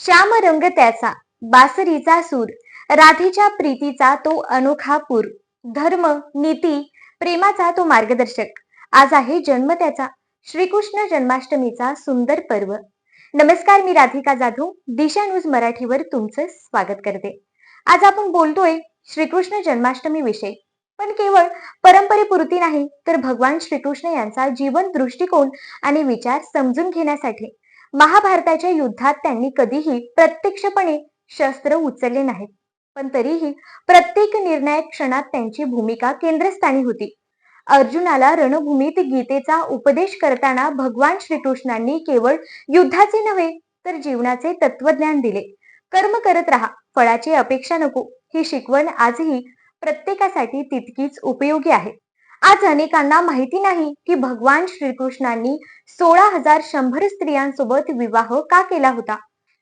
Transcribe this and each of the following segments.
श्याम रंग त्याचा बासरीचा सूर राधेच्या प्रीतीचा तो अनोखा पूर धर्म नीती प्रेमाचा तो मार्गदर्शक. आज आहे जन्म त्याचा श्रीकृष्ण जन्माष्टमीचा सुंदर पर्व. नमस्कार मी राधिका जाधव दिशा न्यूज मराठीवर तुमचं स्वागत करते. आज आपण बोलतोय श्रीकृष्ण जन्माष्टमी विषयी पण केवळ परंपरेपुरती नाही तर भगवान श्रीकृष्ण यांचा जीवन दृष्टिकोन आणि विचार समजून घेण्यासाठी. महाभारताच्या युद्धात त्यांनी कधीही प्रत्यक्षपणे शस्त्र उचलले नाहीत. पण तरीही प्रत्येक निर्णायक क्षणात त्यांची भूमिका केंद्रस्थानी होती. अर्जुनाला रणभूमीत गीतेचा उपदेश करताना भगवान श्रीकृष्णांनी केवळ युद्धाचे नव्हे तर जीवनाचे तत्वज्ञान दिले. कर्म करत राहा फळाची अपेक्षा नको ही शिकवण आजही प्रत्येकासाठी तितकीच उपयोगी आहे. आज अनेकांना माहिती नाही की भगवान श्रीकृष्णांनी सोळा हजार शंभर स्त्रियांसोबत विवाह का केला होता?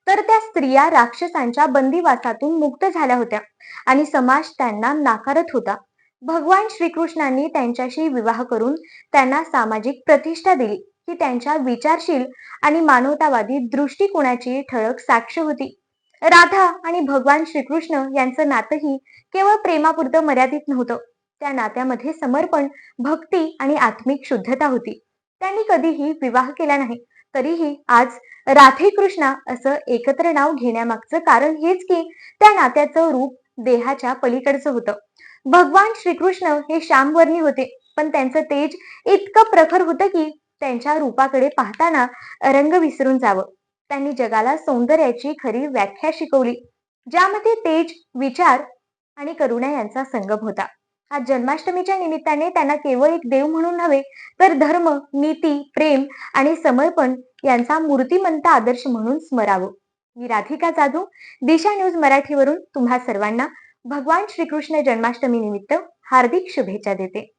तर त्या स्त्रिया राक्षसांच्या बंदिवासातून मुक्त झाल्या होत्या आणि समाज त्यांना नाकारत होता. भगवान श्रीकृष्णांनी त्यांच्याशी विवाह करून त्यांना सामाजिक प्रतिष्ठा दिली ही त्यांच्या विचारशील आणि मानवतावादी दृष्टिकोनाची ठळक साक्ष होती. राधा आणि भगवान श्रीकृष्ण यांचं नातंही केवळ प्रेमापुरतं मर्यादित नव्हतं. त्या नात्यामध्ये समर्पण भक्ती आणि आत्मिक शुद्धता होती. त्यांनी कधीही विवाह केला नाही तरीही आज राधे कृष्णा असं एकत्र नाव घेण्यामागचं कारण हेच की त्या नात्याचं रूप देहाच्या पलीकडचं होतं. भगवान श्रीकृष्ण हे श्यामवर्णी होते पण त्यांचं तेज इतकं प्रखर होतं की त्यांच्या रूपाकडे पाहताना रंग विसरून जावं. त्यांनी जगाला सौंदर्याची खरी व्याख्या शिकवली ज्यामध्ये तेज विचार आणि करुणा यांचा संगम होता. आज जन्माष्टमीच्या निमित्ताने त्यांना केवळ एक देव म्हणून नव्हे तर धर्म नीती प्रेम आणि समर्पण यांचा मूर्तिमंत आदर्श म्हणून स्मरावं. मी राधिका जाधव दिशा न्यूज मराठीवरून तुम्हा सर्वांना भगवान श्रीकृष्ण जन्माष्टमी निमित्त हार्दिक शुभेच्छा देते.